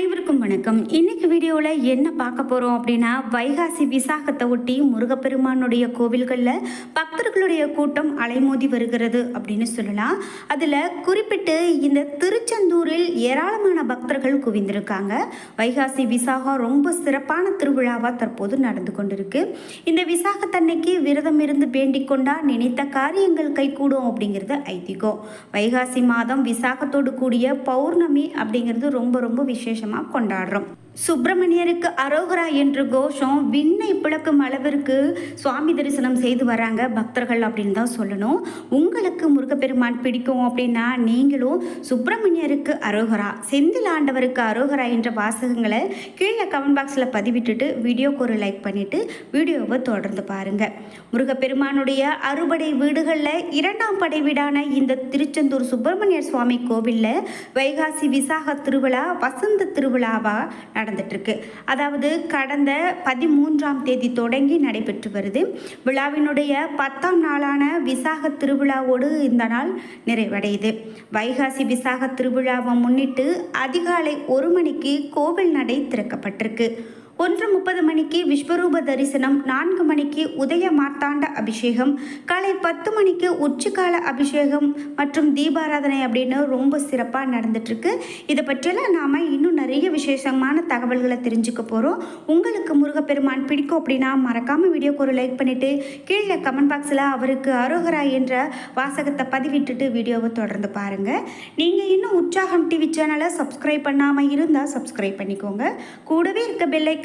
அனைவருக்கும் வணக்கம். இன்னைக்கு வீடியோவில் என்ன பார்க்க போகிறோம் அப்படின்னா வைகாசி விசாகத்தை ஒட்டி முருகப்பெருமானுடைய கோவில்களில் பக்தர்களுடைய கூட்டம் அலைமோதி வருகிறது அப்படின்னு சொல்லலாம். அதில் குறிப்பிட்டு இந்த திருச்செந்தூரில் ஏராளமான பக்தர்கள் குவிந்திருக்காங்க. வைகாசி விசாகம் ரொம்ப சிறப்பான திருவிழாவாக தற்போது நடந்து கொண்டிருக்கு. இந்த விசாகத்தன்னைக்கு விரதம் இருந்து வேண்டிக் கொண்டா நினைத்த காரியங்கள் கைகூடும் அப்படிங்கிறது ஐதீகம். வைகாசி மாதம் விசாகத்தோடு கூடிய பௌர்ணமி அப்படிங்கிறது ரொம்ப ரொம்ப சந்தோஷமாக கொண்டாடுறோம். சுப்பிரமணியருக்கு அரோகரா என்ற கோஷம் விண்ணை பிளக்கும் அளவிற்கு சுவாமி தரிசனம் செய்து வராங்க பக்தர்கள் அப்படின்னு தான் சொல்லணும். உங்களுக்கு முருகப்பெருமான் பிடிக்கும் அப்படின்னா நீங்களும் சுப்பிரமணியருக்கு அரோகரா செந்தில் ஆண்டவருக்கு அரோகரா என்ற வாசகங்களை கீழே கமெண்ட் பாக்ஸில் பதிவிட்டுட்டு வீடியோக்கு ஒரு லைக் பண்ணிவிட்டு வீடியோவை தொடர்ந்து பாருங்கள் முருகப்பெருமானுடைய அறுபடை வீடுகளில் இரண்டாம் படை வீடான இந்த திருச்செந்தூர் சுப்பிரமணியர் சுவாமி கோவிலில் வைகாசி விசாக திருவிழா வசந்த திருவிழாவாக நட நடந்துட்டுருக்கு. அதாவது கடந்த பதிமூன்றாம் தேதி தொடங்கி நடைபெற்று வருது. விழாவினுடைய பத்தாம் நாளான விசாக திருவிழாவோடு இந்த நாள் நிறைவடையுது. வைகாசி விசாக திருவிழாவை முன்னிட்டு அதிகாலை ஒரு மணிக்கு கோவில் நடை திறக்கப்பட்டிருக்கு. ஒன்று முப்பது மணிக்கு விஸ்வரூப தரிசனம் நான்கு மணிக்கு உதய மார்த்தாண்ட அபிஷேகம் காலை பத்து மணிக்கு உச்சிக்கால அபிஷேகம் மற்றும் தீபாராதனை அப்படின்னு ரொம்ப சிறப்பாக நடந்துட்டுருக்கு. இதை பற்றியெல்லாம் நாம் இன்னும் நிறைய விசேஷமான தகவல்களை தெரிஞ்சுக்க போகிறோம் உங்களுக்கு முருகப்பெருமான் பிடிக்கும் அப்படின்னா மறக்காமல் வீடியோக்கு ஒரு லைக் பண்ணிவிட்டு கீழே கமெண்ட் பாக்ஸில் அவருக்கு அரோகரா என்ற வாசகத்தை பதிவிட்டுட்டு வீடியோவை தொடர்ந்து பாருங்கள் நீங்கள் இன்னும் உற்சாகம் டிவி சேனலை சப்ஸ்கிரைப் பண்ணாமல் இருந்தால் சப்ஸ்கிரைப் பண்ணிக்கோங்க. கூடவே இருக்க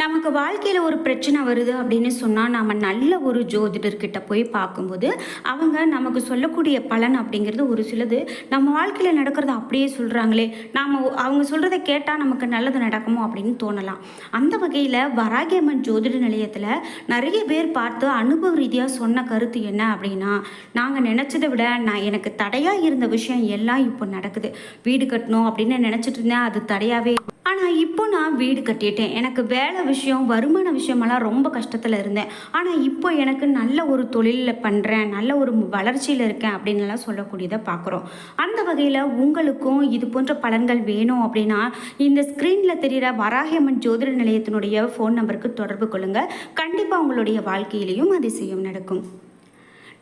நமக்கு வாழ்க்கையில் ஒரு பிரச்சனை வருது அப்படின்னு சொன்னால் நாம் நல்ல ஒரு ஜோதிடர்கிட்ட போய் பார்க்கும்போது அவங்க நமக்கு சொல்லக்கூடிய பலன் அப்படிங்கிறது ஒரு சிலது. நம்ம வாழ்க்கையில் நடக்கிறத அப்படியே சொல்கிறாங்களே நாம் அவங்க சொல்கிறத கேட்டால் நமக்கு நல்லது நடக்குமோ அப்படின்னு தோணலாம். அந்த வகையில் வராகியம்மன் ஜோதிட நிலையத்தில் நிறைய பேர் பார்த்து அனுபவ ரீதியாக சொன்ன கருத்து என்ன அப்படின்னா நாங்கள் நினச்சதை விட நான் எனக்கு தடையாக இருந்த விஷயம் எல்லாம் இப்போ நடக்குது. வீடு கட்டணும் அப்படின்னு நினச்சிட்டு இருந்தேன் அது தடையாகவே ஆனால் இப்போ நான் வீடு கட்டிட்டேன். எனக்கு வேலை விஷயம் வருமான விஷயமெல்லாம் ரொம்ப கஷ்டத்தில் இருந்தேன். ஆனால் இப்போ எனக்கு நல்ல ஒரு தொழிலில் பண்ணுறேன் நல்ல ஒரு வளர்ச்சியில் இருக்கேன் அப்படின்னுலாம் சொல்லக்கூடியதை பார்க்குறோம். அந்த வகையில் உங்களுக்கும் இது போன்ற பலன்கள் வேணும் அப்படின்னா இந்த ஸ்க்ரீனில் தெரிகிற வராகியம்மன் ஜோதிட நிலையத்தினுடைய ஃபோன் நம்பருக்கு தொடர்பு கொள்ளுங்கள் கண்டிப்பாக உங்களுடைய வாழ்க்கையிலையும் அதிசயம் நடக்கும்.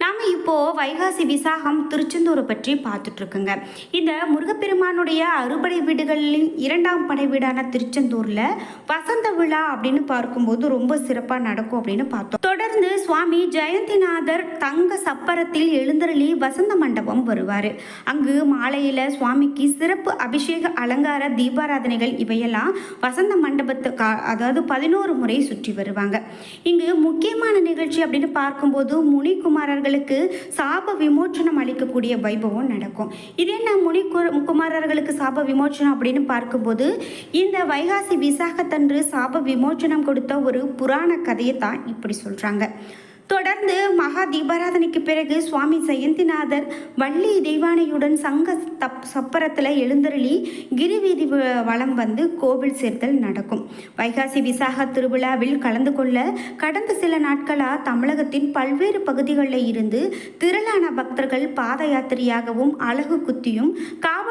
நாம் இப்போது வைகாசி விசாகம் திருச்செந்தூரை பற்றி பார்த்துட்ருக்குங்க. இந்த முருகப்பெருமானுடைய அறுபடை வீடுகளின் இரண்டாம் படை வீடான திருச்செந்தூரில் வச திருவிழா அப்படின்னு பார்க்கும்போது ரொம்ப சிறப்பாக நடக்கும் அப்படின்னு பார்த்தோம். தொடர்ந்து சுவாமி ஜெயந்திநாதர் தங்க சப்பரத்தில் எழுந்தருளி வசந்த மண்டபம் வருவார். அங்கு மாலையில் சுவாமிக்கு சிறப்பு அபிஷேக அலங்கார தீபாராதனைகள் இவையெல்லாம் வசந்த மண்டபத்து கா அதாவது பதினோரு முறை சுற்றி வருவாங்க. இங்கு முக்கியமான நிகழ்ச்சி அப்படின்னு பார்க்கும்போது முனிக்குமாரர்களுக்கு சாப விமோச்சனம் அளிக்கக்கூடிய வைபவம் நடக்கும். இதே நான் முனி குமாரர்களுக்கு சாப விமோச்சனம் அப்படின்னு பார்க்கும்போது இந்த வைகாசி விசாகத்தன்று சாப விமோச்சனம் கொடுத்த ஒரு புராண கதையை தான் இப்படி சொல்கிறாங்க தொடர்ந்து மகா தீபாராதனைக்கு பிறகு சுவாமி ஜெயந்திநாதர் வள்ளி தெய்வானையுடன் சங்க தப் சப்பரத்தில் எழுந்தருளி கிரிவீதி வ- வலம் வந்து கோவில் சேர்த்தல் நடக்கும். வைகாசி விசாக திருவிழாவில் கலந்து கொள்ள கடந்த சில நாட்களாக தமிழகத்தின் பல்வேறு பகுதிகளில் இருந்து திரளான பக்தர்கள் பாத யாத்திரையாகவும் அழகு குத்தியும்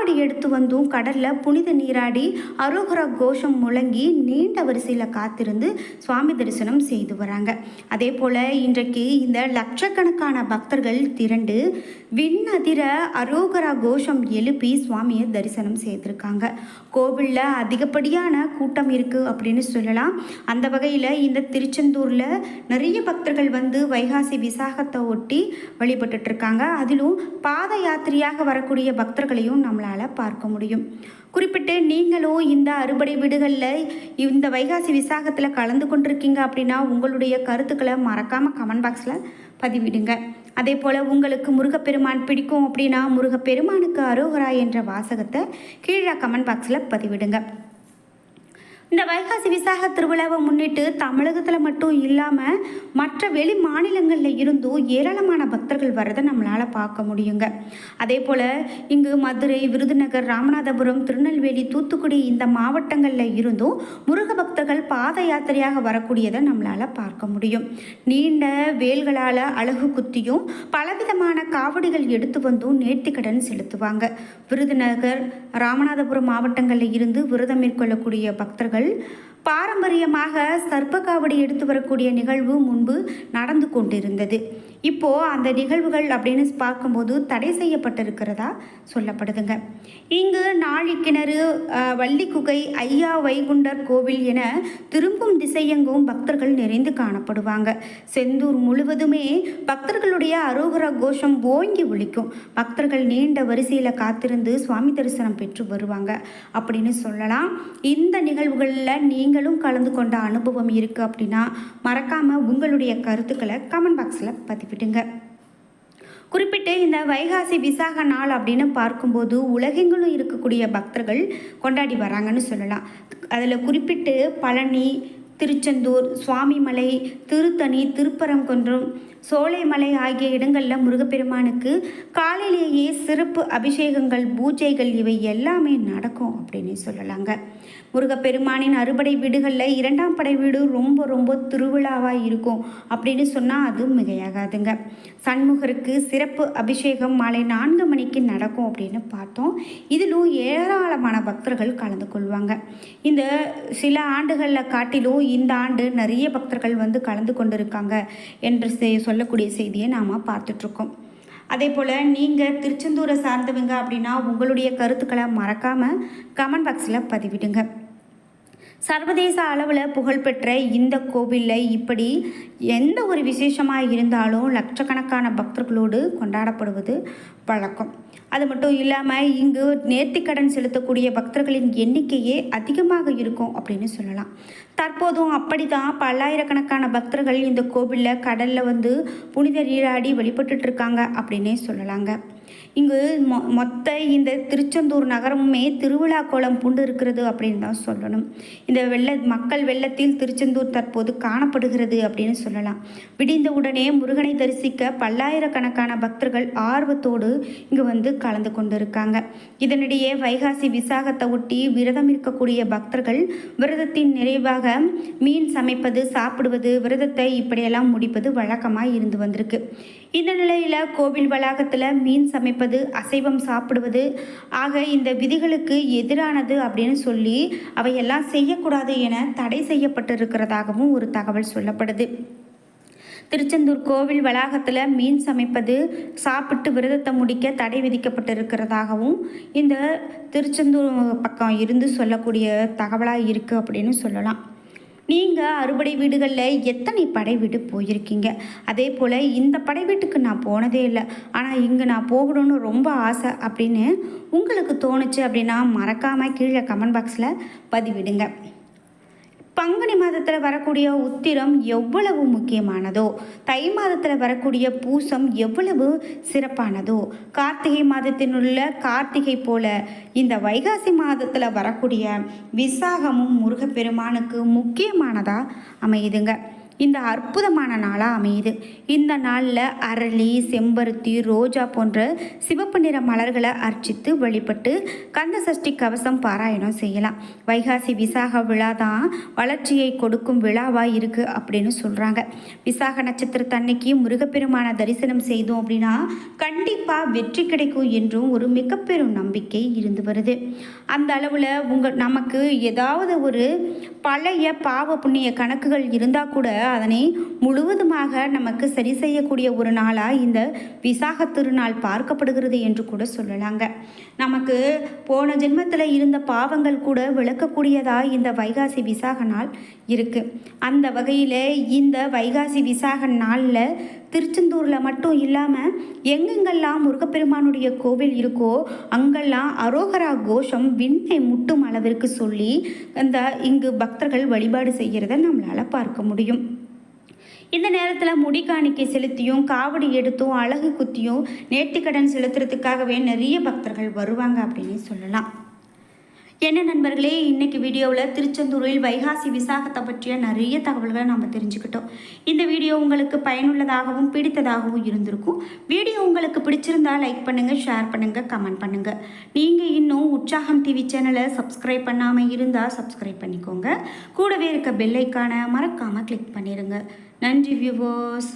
காவடி எடுத்து வந்தும் கடலில் புனித நீராடி அரோகர கோஷம் முழங்கி நீண்ட வரிசையில் காத்திருந்து சுவாமி தரிசனம் செய்து வராங்க. அதே போல் இன்றைக்கு இந்த லட்சக்கணக்கான பக்தர்கள் திரண்டு விண்ணதிர அரோகரா கோஷம் எழுப்பி சுவாமியை தரிசனம் செய்திருக்காங்க. கோவிலில் அதிகப்படியான கூட்டம் இருக்குது அப்படின்னு சொல்லலாம். அந்த வகையில் இந்த திருச்செந்தூரில் நிறைய பக்தர்கள் வந்து வைகாசி விசாகத்தை ஒட்டி வழிபட்டுட்ருக்காங்க அதிலும் பாத யாத்திரையாக வரக்கூடிய பக்தர்களையும் நம்மளால் பார்க்க முடியும். குறிப்பிட்டு நீங்களும் இந்த அறுபடை வீடுகளில் இந்த வைகாசி விசாகத்தில் கலந்து கொண்டிருக்கீங்க அப்படின்னா உங்களுடைய கருத்துக்களை மறக்காமல் கமெண்ட் பாக்ஸில் பதிவிடுங்க. அதே போல் உங்களுக்கு முருகப்பெருமான் பிடிக்கும் அப்படின்னா முருகப்பெருமானுக்கு அரோகரா என்ற வாசகத்தை கீழே கமெண்ட் பாக்ஸில் பதிவிடுங்க. இந்த வைகாசி விசாக திருவிழாவை முன்னிட்டு தமிழகத்தில் மட்டும் இல்லாமல் மற்ற வெளி மாநிலங்களில் இருந்தும் ஏராளமான பக்தர்கள் வர்றதை நம்மளால் பார்க்க முடியுங்க. அதே போல் இங்கு மதுரை விருதுநகர் ராமநாதபுரம் திருநெல்வேலி தூத்துக்குடி இந்த மாவட்டங்களில் இருந்தும் முருக பக்தர்கள் பாத யாத்திரையாக வரக்கூடியதை நம்மளால் பார்க்க முடியும். நீண்ட வேல்களால் அழகு குத்தியும் பலவிதமான காவடிகள் எடுத்து வந்தும் நேர்த்திக்கடன் செலுத்துவாங்க. விருதுநகர் ராமநாதபுரம் மாவட்டங்களில் இருந்து விரதம் மேற்கொள்ளக்கூடிய பக்தர்கள் பாரம்பரியமாக சர்ப்ப காவடி எடுத்து வரக்கூடிய நிகழ்வு முன்பு நடந்து கொண்டிருந்தது. இப்போது அந்த நிகழ்வுகள் அப்படின்னு பார்க்கும்போது தடை செய்யப்பட்டிருக்கிறதா சொல்லப்படுதுங்க. இங்கு நாழிக்கிணறு வள்ளிக்குகை ஐயா வைகுண்டர் கோவில் என திரும்பும் திசையெங்கும் பக்தர்கள் நிறைந்து காணப்படுவாங்க. செந்தூர் முழுவதுமே பக்தர்களுடைய அரோகர கோஷம் ஓங்கி ஒழிக்கும் பக்தர்கள் நீண்ட வரிசையில் காத்திருந்து சுவாமி தரிசனம் பெற்று வருவாங்க. அப்படின்னு சொல்லலாம். இந்த நிகழ்வுகளில் நீங்களும் கலந்து கொண்ட அனுபவம் இருக்குது அப்படின்னா மறக்காமல் உங்களுடைய கருத்துக்களை கமெண்ட் பாக்ஸில் பதிவிடுங்க குறிப்பிட்டு இந்த வைகாசி விசாக நாள் அப்படின்னு பார்க்கும்போது உலகெங்கிலும் இருக்கக்கூடிய பக்தர்கள் கொண்டாடி வராங்கன்னு சொல்லலாம். அதில் குறிப்பிட்டு பழனி திருச்செந்தூர் சுவாமிமலை திருத்தணி திருப்பரங்குன்றம் சோலைமலை ஆகிய இடங்களில் முருகப்பெருமானுக்கு காலையிலேயே சிறப்பு அபிஷேகங்கள் பூஜைகள் இவை எல்லாமே நடக்கும் அப்படின்னு சொல்லலாங்க. முருகப்பெருமானின் அறுபடை வீடுகளில் இரண்டாம் படை வீடு ரொம்ப ரொம்ப திருவிழாவாக இருக்கும் அப்படின்னு சொன்னால் அது மிகையாகாதுங்க. சண்முகருக்கு சிறப்பு அபிஷேகம் மாலை நான்கு மணிக்கு நடக்கும் அப்படின்னு பார்த்தோம். இதிலும் ஏராளமான பக்தர்கள் கலந்து கொள்வாங்க. இந்த சில ஆண்டுகளில் காட்டிலும் இந்த ஆண்டு நிறைய பக்தர்கள் வந்து கலந்து கொண்டிருக்காங்க என்று சொல்லக்கூடிய செய்தியை நாம் பார்த்துட்ருக்கோம். அதே போல் நீங்கள் திருச்செந்தூரை சார்ந்தவங்க அப்படின்னா உங்களுடைய கருத்துக்களை மறக்காமல் கமெண்ட் பாக்ஸில் பதிவிடுங்க. சர்வதேச அளவில் புகழ்பெற்ற இந்த கோவிலில் இப்படி எந்த ஒரு விசேஷமாக இருந்தாலும் லட்சக்கணக்கான பக்தர்களோடு கொண்டாடப்படுவது வழக்கம் அது மட்டும் இல்லாமல் இங்கு நேர்த்திக்கடன் செலுத்தக்கூடிய பக்தர்களின் எண்ணிக்கையே அதிகமாக இருக்கும் அப்படின்னு சொல்லலாம். தற்போதும் அப்படி தான் பல்லாயிரக்கணக்கான பக்தர்கள் இந்த கோவிலில் கடலில் வந்து புனித நீராடி வழிபட்டுட்டு இருக்காங்க அப்படின்னே சொல்லலாங்க. இங்கு மொ மொத்த இந்த திருச்செந்தூர் நகரமுமே திருவிழா கோலம் பூண்டு இருக்கிறது அப்படின்னு தான் சொல்லணும். இந்த வெள்ள மக்கள் வெள்ளத்தில் திருச்செந்தூர் தற்போது காணப்படுகிறது அப்படின்னு சொல்லலாம். விடிந்த உடனே முருகனை தரிசிக்க பல்லாயிரக்கணக்கான பக்தர்கள் ஆர்வத்தோடு இங்கு வந்து கலந்து கொண்டு இருக்காங்க இதனிடையே வைகாசி விசாகத்தை ஒட்டி விரதம் இருக்கக்கூடிய பக்தர்கள் விரதத்தின் நிறைவாக மீன் சமைப்பது சாப்பிடுவது விரதத்தை இப்படியெல்லாம் முடிப்பது வழக்கமாக இருந்து வந்திருக்கு. இந்த நிலையில் கோவில் வளாகத்தில் மீன் சமைப்பது அசைவம் சாப்பிடுவது ஆக இந்த விதிகளுக்கு எதிரானது அப்படின்னு சொல்லி அவையெல்லாம் செய்யக்கூடாது என தடை செய்யப்பட்டிருக்கிறதாகவும் ஒரு தகவல் சொல்லப்படுது. திருச்செந்தூர் கோவில் வளாகத்தில் மீன் சமைப்பது சாப்பிட்டு விரதத்தை முடிக்க தடை விதிக்கப்பட்டிருக்கிறதாகவும் இந்த திருச்செந்தூர் பக்கம் இருந்து சொல்லக்கூடிய தகவலாக இருக்குது அப்படின்னு சொல்லலாம். நீங்கள் அறுபடை வீடுகளில் எத்தனை படை வீடு போயிருக்கீங்க? அதே போல் இந்த படை வீட்டுக்கு நான் போனதே இல்லை. ஆனால் இங்கே நான் போகணும்னு ரொம்ப ஆசை அப்படின்னு உங்களுக்கு தோணுச்சு அப்படின்னா மறக்காமல் கீழே கமெண்ட் பாக்ஸில் பதிவிடுங்க. பங்குனி மாதத்தில் வரக்கூடிய உத்திரம் எவ்வளவு முக்கியமானதோ தை மாதத்தில் வரக்கூடிய பூசம் எவ்வளவு சிறப்பானதோ கார்த்திகை மாதத்தினுள்ள கார்த்திகை போல இந்த வைகாசி மாதத்தில் வரக்கூடிய விசாகமும் முருகப்பெருமானுக்கு முக்கியமானதாக அமையுதுங்க. இந்த அற்புதமான நாளாக அமையுது. இந்த நாளில் அரளி செம்பருத்தி ரோஜா போன்ற சிவப்பு நிற மலர்களை அர்ச்சித்து வழிபட்டு கந்த சஷ்டி கவசம் பாராயணம் செய்யலாம். வைகாசி விசாக விழா தான் வளர்ச்சியை கொடுக்கும் விழாவாக இருக்குது அப்படின்னு சொல்கிறாங்க விசாக நட்சத்திரத்தன்னைக்கு முருகப்பெருமான தரிசனம் செய்தோம் அப்படின்னா கண்டிப்பாக வெற்றி கிடைக்கும் என்றும் ஒரு மிகப்பெரும் நம்பிக்கை இருந்து வருது. அந்த அளவில் உங்கள் நமக்கு ஏதாவது ஒரு பழைய பாவ புண்ணிய கணக்குகள் இருந்தால் கூட அதனை முழுவதுமாக நமக்கு சரி செய்யக்கூடிய ஒரு நாளாக இந்த விசாக திருநாள் பார்க்கப்படுகிறது என்று கூட சொல்லலாங்க. நமக்கு போன ஜென்மத்தில் இருந்த பாவங்கள் கூட விளக்கக்கூடியதாக இந்த வைகாசி விசாக நாள் இருக்குது அந்த வகையில் இந்த வைகாசி விசாக நாளில் திருச்செந்தூரில் மட்டும் இல்லாமல் எங்கெங்கெல்லாம் முருகப்பெருமானுடைய கோவில் இருக்கோ அங்கெல்லாம் அரோகரா கோஷம் விண்ணை முட்டும் அளவிற்கு சொல்லி அந்த இங்கு பக்தர்கள் வழிபாடு செய்கிறத நம்மளால் பார்க்க முடியும். இந்த நேரத்தில் முடி காணிக்கை செலுத்தியும் காவடி எடுத்தும் அழகு குத்தியும் நேர்த்திக்கடன் செலுத்துறதுக்காகவே நிறைய பக்தர்கள் வருவாங்க அப்படின்னு சொல்லலாம். என்ன நண்பர்களே இன்னைக்கு வீடியோவில் திருச்செந்தூரில் வைகாசி விசாகத்தை பற்றிய நிறைய தகவல்களை நம்ம தெரிஞ்சுக்கிட்டோம். இந்த வீடியோ உங்களுக்கு பயனுள்ளதாகவும் பிடித்ததாகவும் இருந்திருக்கும். வீடியோ உங்களுக்கு பிடிச்சிருந்தா லைக் பண்ணுங்கள் ஷேர் பண்ணுங்கள் கமெண்ட் பண்ணுங்கள் நீங்கள் இன்னும் உற்சாகம் டிவி சேனலை சப்ஸ்கிரைப் பண்ணாமல் இருந்தால் சப்ஸ்கிரைப் பண்ணிக்கோங்க. கூடவே இருக்க பெல்லைக்கான மறக்காமல் கிளிக் பண்ணிடுங்க நன்றி வியூவர்ஸ்